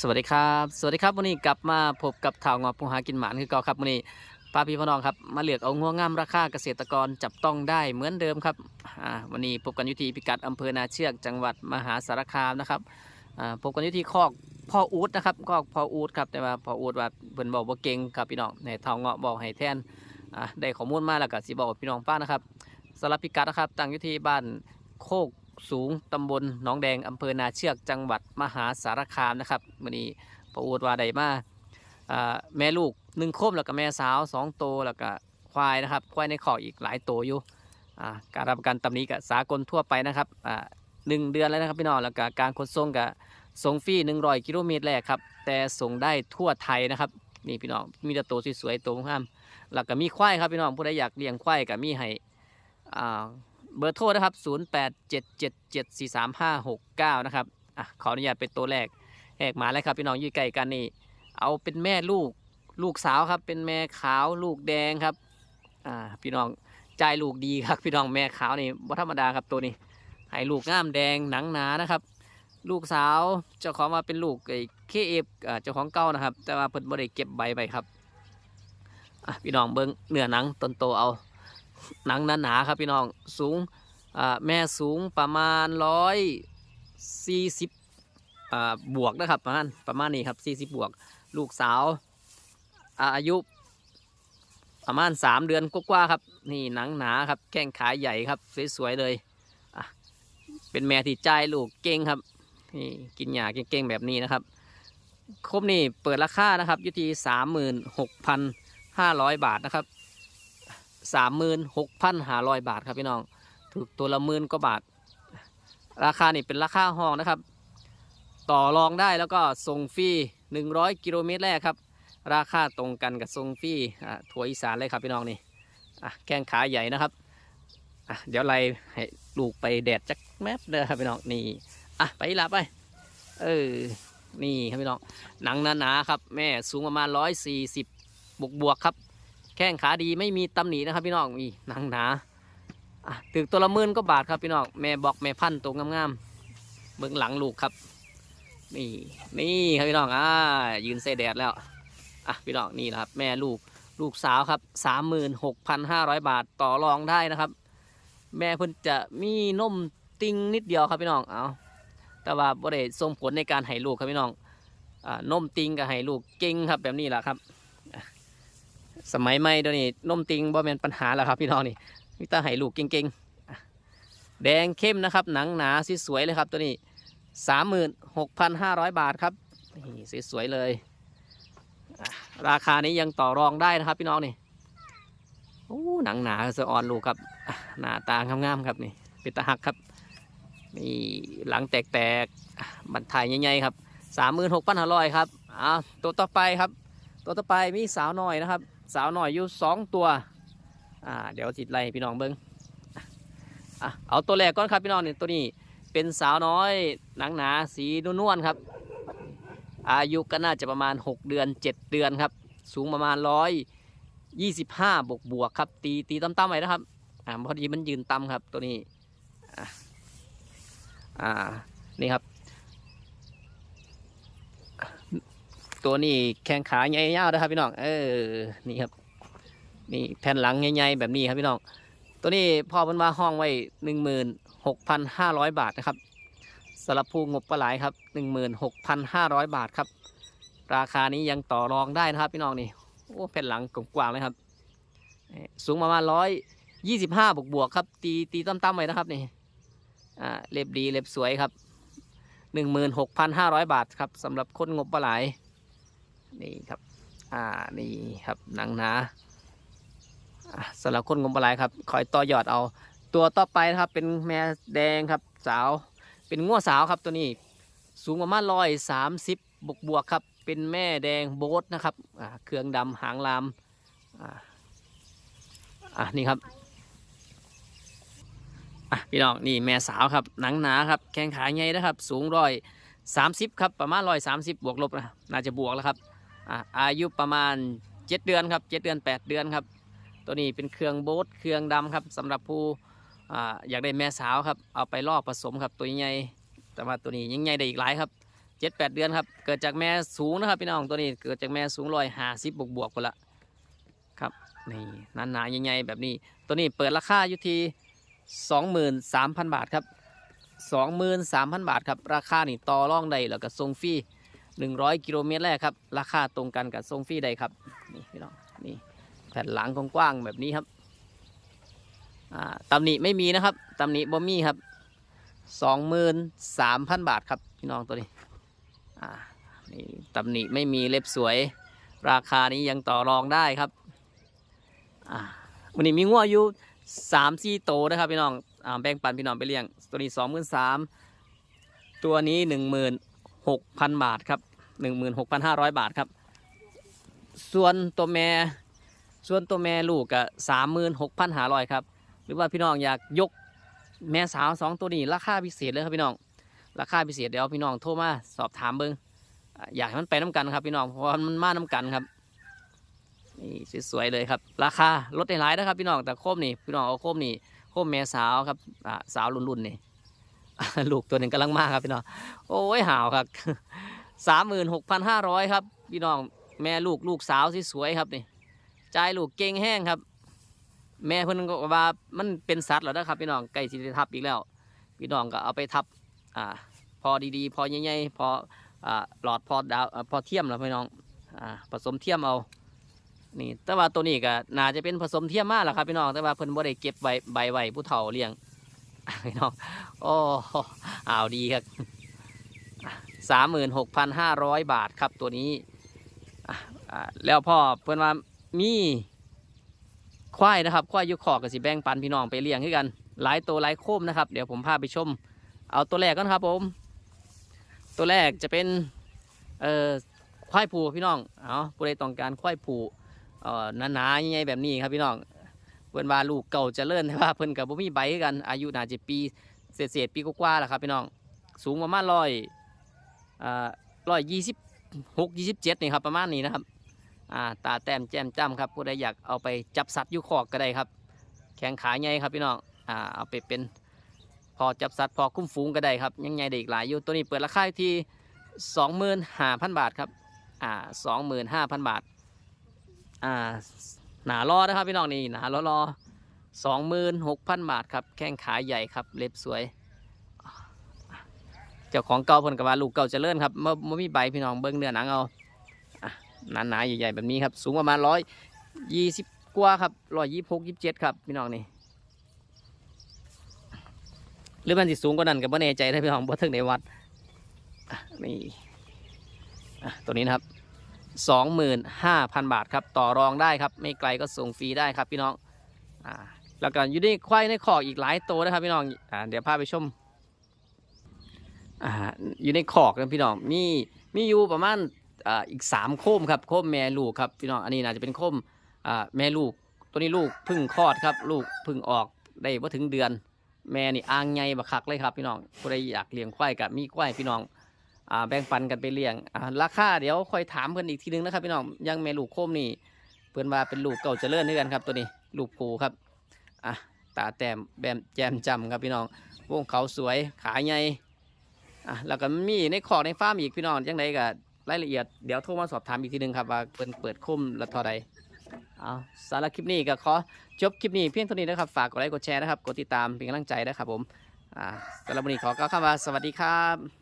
สวัสดีครับ สวัสดีครับวันนี้กลับมาพบกับข่าวงอผู้หากินหมานคือเก่าครับวันนี้ป้าพี่พ่อน้องครับมาเลือกเอางวงงามราคาเกษตรกรจับต้องได้เหมือนเดิมครับวันนี้พบกันยุทีพิกัดอำเภอนาเชือกจังหวัดมหาสารคามนะครับพบกันยุทีคอกพ่ออูดนะครับคอกพ่ออูดครับแต่ว่าพ่ออูดว่าเพิ่นบอกว่าเก่งครับพี่น้องในทองเงาะบอกให้แทนอ่าได้ข้อมูลมาแล้วก็สิบอกพี่น้องป้านะครับสำหรับพิกัดนะครับตั้งยุทีบ้านโคก สูงตำบลหนองแดงอำเภอนาเชือกจังหวัดมหาสารคามนะครับวันนี้พระอูดว่าใดมาอ่าแม่ลูกหนึ่งโคมแล้วก็แม่สาวสองโตแล้วก็ควายนะครับควายในขอกอีกหลายตัวอยู่การรับประกันตำนี้กับสากลทั่วไปนะครับหนึ่งเดือนแล้วนะครับพี่น้องแล้วก็การขนส่งกับส่งฟรีหนึ่งร้อยกิโลเมตรแรกครับแต่ส่งได้ทั่วไทยนะครับนี่พี่น้องมีแต่ตัวสวยๆตัวงามแล้วก็มีควายครับพี่น้องผู้ใดอยากเลี้ยงควายก็มีให้อ่า เบอร์โทรนะครับ 0877743569 นะครับอะขออนุญาตเป็นตัวแรกแหกหมาแล้วครับ พี่น้องยืดไก่กันนี่ เอาเป็นแม่ลูกลูกสาวครับ เป็นแม่ขาวลูกแดงครับ อ่า พี่น้องใจลูกดีครับ พี่น้องแม่ขาวนี่บ่ธรรมดาครับตัวนี้ให้ลูกงามแดงหนังหนานะครับ ลูกสาวเจ้าของมาเป็นลูกไอ้เคเอฟเจ้าของเก่านะครับ แต่ว่าเพิ่นบ่ได้เก็บใบไปครับอะพี่น้องเบิ้งเนื้อหนังต้นโตเอา หนังหนาๆครับพี่น้องสูงแม่สูงประมาณร้อยสี่สิบบวกนะครับประมาณประมาณนี้ครับสี่สิบบวก ลูกสาวอายุประมาณสามเดือนกว่าๆครับ นี่หนังหนาครับ แข้งขาใหญ่ครับ สวยๆเลยเป็นแม่ที่ใจลูกเก่งครับนี่กินหญ้าเก่งๆแบบนี้นะครับครบนี่เปิดราคานะครับอยู่ที่สามหมื่นหกพันห้าร้อยบาทนะครับ สามหมื่นหกพันห้าร้อยบาทครับพี่น้อง ถูกตัวละหมื่นกว่าบาท ราคานี่เป็นราคาห้องนะครับ ต่อรองได้แล้วก็ส่งฟรีหนึ่งร้อยกิโลเมตรแรกครับ ราคาตรงกันกับส่งฟรีถั่วอีสานเลยครับพี่น้องนี่แข้งขาใหญ่นะครับเดี๋ยวไล่ให้ลูกไปแดดจักแมบเด้อครับพี่น้องนี่อะไปอีหลาไป เออนี่ครับพี่น้องหนังหนาๆครับ แม่สูงประมาณร้อยสี่สิบบวกบวกๆครับ ข้งขาดีไม่มีตำหนินะครับ พี่น้องมีหนังหนาอะถึงตัวละหมื่นก็บาทครับพี่น้องแม่บอกแม่พันตัวงามๆเบื้องหลังลูกครับ นี่นี่ครับพี่น้องอ่ายืนเสแดดแล้วอะพี่น้องนี่นะครับ แม่ลูกลูกสาวครับสามหมื่นหกพันห้าร้อยบาทต่อรองได้นะครับ แม่เพิ่นจะมีนมติงนิดเดียวครับพี่น้องเอาแต่ว่าบ่ได้ส่งผลในการให้ลูกครับพี่น้องอ่านมติงกับให้ลูกเก่งครับแบบนี้แหละครับ สมัยใหม่เดี๋ยวนี้นมติงบ่แม่นปัญหาแล้วครับพี่น้องนี่มีแต่ให้ลูกเก่งๆแดงเข้มนะครับ หนังหนาสวยๆเลยครับตัวนี้สามหมื่นหกพันห้าร้อยบาทครับนี่สวยเลย ราคานี้ยังต่อรองได้นะครับพี่น้องนี่โอ้หนังหนาสะออนลูกครับหน้าตางามๆครับนี่เป็นตาหักครับนี่หลังแตกๆบันทายใหญ่ๆครับสามหมื่นหกพันห้าร้อยครับอ่าตัวต่อไปครับ ตัวต่อไปมีสาวน้อยนะครับ สาวน้อยอยู่สองตัวอ่าเดี๋ยวจิตไล่พี่น้องเบิ้งอะเอาตัวแรกก่อนครับพี่น้องเนี่ยตัวนี้เป็นสาวน้อยหนังหนาสีนวลๆครับ อายุก็น่าจะประมาณ 6 เดือน 7 เดือนครับ สูงประมาณร้อยยี่สิบห้าบวกบวกครับ ตีตีต่ำๆไว้นะครับอ่าพอดีมันยืนต่ำครับตัวนี้อะอ่านี่ครับ ตัวนี้แข้งขาใหญ่ยาวนะครับพี่น้อง เออ นี่ครับ นี่แผ่นหลังใหญ่ๆแบบนี้ครับพี่น้อง ตัวนี้พ่อมันมาห้องไว้หนึ่งหมื่นหกพันห้าร้อยบาทนะครับสำหรับผู้งบปลาไหลครับหนึ่งหมื่นหกพันห้าร้อยบาทครับ ราคานี้ยังต่อรองได้นะครับพี่น้องนี่ โอ้แผ่นหลังกว้างเลยครับ สูงประมาณร้อยยี่สิบห้าบวกบวกครับ ตีตีต่ำๆไว้นะครับนี่ อ่า เล็บดีเล็บสวยครับหนึ่งหมื่นหกพันห้าร้อยบาทครับสำหรับคนงบปลาไหล นี่ครับ อ่า นี่ครับหนังหนาอะสำหรับคนงมปลาไหลครับ คอยต่อยอดเอา ตัวต่อไปนะครับ เป็นแม่แดงครับ สาว เป็นงัวสาวครับตัวนี้ สูงประมาณร้อยสามสิบบวกบวกครับ เป็นแม่แดงโบทนะครับอ่าเครื่องดำหางลาม อ่าอะนี่ครับอะพี่น้องนี่แม่สาวครับหนังหนาครับแข้งขาใหญ่นะครับ สูงร้อยสามสิบครับประมาณร้อยสามสิบบวกลบนะน่าจะบวกแล้วครับ อายุประมาณ 7 เดือนครับ 7 เดือน 8 เดือนครับ ตัวนี้เป็นเครื่องโบ๊ทเครื่องดำครับสำหรับผู้ออยากได้แม่สาวครับเอาไปล่อผสมครับตัวใหญ่แต่ว่าตัวนี้ยังใหญ่ได้อีกหลายครับเจ็ดแปดเดือนครับเกิดจากแม่สูงนะครับพี่น้องตัวนี้เกิดจากแม่สูงร้อยห้าสิบบวกบวกๆคนละครับนี่หนาๆใหญ่ๆแบบนี้ ตัวนี้เปิดราคาอยู่ที่สองหมื่นสามพันบาทครับสองหมื่นสามพันบาทครับราคานี่ต่อรองได้แล้วก็ส่งฟรี หนึ่งร้อยกิโลเมตรแรกครับ ราคาตรงกันกับส่งฟรีได้ครับ นี่พี่น้องนี่แผ่นหลังกว้างๆแบบนี้ครับตำหนิไม่มีนะครับตำหนิบ่มีครับสองหมื่นสามพันบาทครับพี่น้องตัวนี้นี่ตำหนิไม่มีเล็บสวย ราคานี้ยังต่อรองได้ครับวันนี้มีงัวอยู่สามสี่โตนะครับพี่น้องอแบ่งปันพี่น้องไปเลี้ยง ตัวนี้สองหมื่นสามตัวนี้หนึ่งหมื่น หกพันบาทครับหนึ่งหมื่นหกพันห้าร้อยบาทครับ ส่วนตัวแม่ส่วนตัวแม่ลูกก็สามหมื่นหกพันห้าร้อยครับ หรือว่าพี่น้องอยากยกแม่สาวสองตัวนี้ราคาพิเศษเลยครับพี่น้อง ราคาพิเศษเดี๋ยวพี่น้องโทรมาสอบถามเบิ้งอยากให้มันไปน้ำกันครับพี่น้องเพราะมันมาน้ำกันครับนี่สวยๆเลยครับ ราคาลดได้หลายนะครับพี่น้องแต่โคมนี่พี่น้องเอาโคมนี่โคมแม่สาวครับสาวรุ่นๆนี่ ลูกตัวหนึ่งกำลังมาครับพี่น้องโอ้ยหาวครับสามหมื่นหกพันห้าร้อยครับ พี่น้องแม่ลูกลูกสาวสวยครับนี่จ่ายลูกเก่งแห้งครับ แม่เพิ่นก็ว่ามันเป็นสัตว์แล้วนะครับ พี่น้องใกล้สิทับอีกแล้ว พี่น้องก็เอาไปทับอ่าพอดีๆ พอใหญ่ๆพออ่าหลอดพอดาวพอเทียมแล้วพี่น้องอ่าผสมเทียมเอานี่แต่ว่าตัวนี้ก็น่าจะเป็นผสมเทียมมากแหละครับพี่น้องแต่ว่าเพิ่นบ่ได้เก็บใบใบไว้ผู้เฒ่าเลี้ยง พี่น้องโอ้อ้าวดีครับสามหมื่นหกพันห้าร้อยบาทครับตัวนี้แล้วพ่อเพิ่นว่ามีควายนะครับควายยุคขอกับสิแบ่งปันพี่น้องไปเลี้ยงให้กัน หลายตัวหลายโคมนะครับ เดี๋ยวผมพาไปชม เอาตัวแรกก่อนครับผม ตัวแรกจะเป็นเอ่อควายผูพี่น้องเอาผู้ใดต้องการควายผูเอ่อหนาๆใหญ่ๆแบบนี้ครับพี่น้อง เพิ่นว่าลูกเก่าจะเลื่อนแต่ว่าเพิ่นกับบ่มีใบกัน อายุน่าจะปีเศษๆปีกว่าๆแหละครับพี่น้องสูงประมาณร้อยอ่าร้อยยี่สิบหกยี่สิบเจ็ดนี่ครับประมาณนี้นะครับอ่าตาแต้มแจ่มจ้ำครับผู้ใดอยากเอาไปจับสัตว์อยุคอกก็ได้ครับ แข้งขาใหญ่ครับพี่น้องอ่าเอาไปเป็นพอจับสัตว์พอคุ้มฝูงก็ได้ครับยังไงเด็กหลายอยู่ตัวนี้เปิดราคาที่สองหมื่นห้าพันบาทครับอ่าสองหมื่นห้าพันบาทอ่า หนารอนะครับพี่น้องนี่หนารอรอสองหมื่นหกพันบาทครับแข้งขาใหญ่ครับ เล็บสวย เจ้าของเก่าเพิ่นกับว่าลูกเก่าจเจริญครับเมื่อมื่มีใบพี่น้องเบิ้งเนื้อหนังเอาหนาๆใหญ่ๆแบบนี้ครับ สูงประมาณร้อยยี่สิบกว่าครับร้อยยี่หกยี่เจ็ดครับพี่น้องนี่หรือมันสิสูงกว่านั้นกับบ่แน่ใจถ้าพี่น้องบ่ถึงในวัดนี่ตัวนี้นะครับ สองหมื่นห้าพันบาทครับต่อรองได้ครับ ไม่ไกลก็ส่งฟรีได้ครับพี่น้องอ่าแล้วก็อยู่ในควายในคอกอีกหลายตัวนะครับพี่น้องอ่าเดี๋ยวพาไปชมอ่าอยู่ในคอกนะพี่น้องมีมีอยู่ประมาณอ่าอีกสามโคมครับโคมแม่ลูกครับพี่น้องอันนี้น่าจะเป็นโคมอ่าแม่ลูกตัวนี้ลูกพึ่งคลอดครับ ลูกพึ่งออกได้ว่าถึงเดือน แม่นี่อ่างใหญ่บักคักเลยครับพี่น้องผู้ใดอยากเลี้ยงควายกับมีควายพี่น้อง อ่าแบ่งปันกันไปเลี้ยงอ่าราคาเดี๋ยวค่อยถามเพิ่นอีกทีนึงนะครับพี่น้องยังแม่ลูกโคมนี่เพิ่นว่าเป็นลูกเก่าเจริญด้วยกันครับตัวนี้ลูกผูครับอะตาแต้มแบมแจมจำครับพี่น้องวงเขาสวยขาใหญ่อะแล้วก็มีในคอกในฟาร์มอีกพี่น้องยังไงก็รายละเอียดเดี๋ยวโทรมาสอบถามอีกทีหนึงครับว่าเปิดเปิดคุ้มละเท่าใดเอาสาระคลิปนี้ก็ขอจบคลิปนี้เพียงเท่านี้นะครับ ฝากกดไลค์กดแชร์นะครับ กดติดตามเป็นกำลังใจนะครับผมอ่าสำหรับวันนี้ขอกล่าวคำว่าสวัสดีครับ